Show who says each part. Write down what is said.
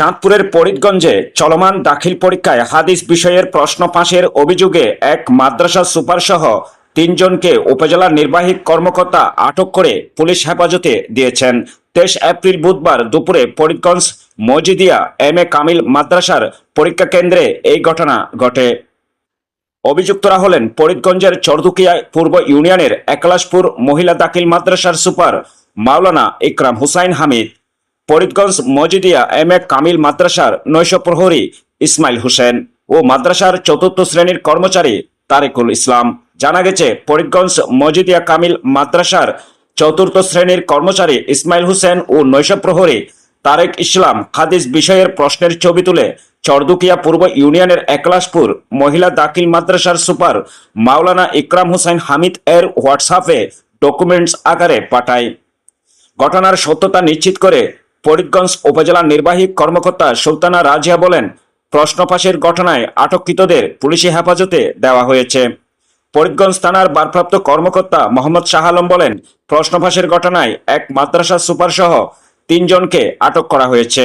Speaker 1: চাঁদপুরের ফরিদগঞ্জে চলমান দাখিল পরীক্ষায় হাদিস বিষয়ের প্রশ্ন ফাঁসের অভিযোগে এক মাদ্রাসা সুপারসহ তিনজনকে উপজেলা নির্বাহী কর্মকর্তা আটক করে পুলিশ হেফাজতে দিয়েছেন। তেইশ এপ্রিল বুধবার দুপুরে ফরিদগঞ্জ মজিদিয়া এম এ কামিল মাদ্রাসার পরীক্ষা কেন্দ্রে এই ঘটনা ঘটে। অভিযুক্তরা হলেন ফরিদগঞ্জের চরদুকিয়া পূর্ব ইউনিয়নের একলাশপুর মহিলা দাখিল মাদ্রাসার super Maulana Ikram Hussain Hamid. Faridganj Majidia M A Kamil মাদ্রাসার নৈশ প্রহরী ইসমাইল হোসেন ও মাদ্রাসার চতুর্থ শ্রেণির কর্মচারী তারেকুল ইসলাম। জানা গেছে, ফরিদগঞ্জ মজিদিয়া কামিল মাদ্রাসার চতুর্থ শ্রেণির কর্মচারী ইসমাইল হোসেন ও নৈশ প্রহরী তারেক ইসলাম হাদিস বিষয়ের প্রশ্নের ছবি তুলে চরদুকিয়া পূর্ব ইউনিয়নের একলাশপুর মহিলা দাখিল মাদ্রাসার সুপার মাওলানা ইকরাম হোসেন হামিদ এর হোয়াটসঅ্যাপে ডকুমেন্টস আকারে পাঠায়। ঘটনার সত্যতা নিশ্চিত করে ফরিদগঞ্জ উপজেলা নির্বাহী কর্মকর্তা সুলতানা রাজিয়া বলেন প্রশ্ন ফাঁসের ঘটনায় আটককৃতদের পুলিশি হেফাজতে দেওয়া হয়েছে। ফরিদগঞ্জ থানার ভারপ্রাপ্ত কর্মকর্তা মোহাম্মদ শাহ আলম বলেন প্রশ্ন ফাঁসের ঘটনায় এক মাদ্রাসা সুপার সহ তিনজনকে আটক করা হয়েছে।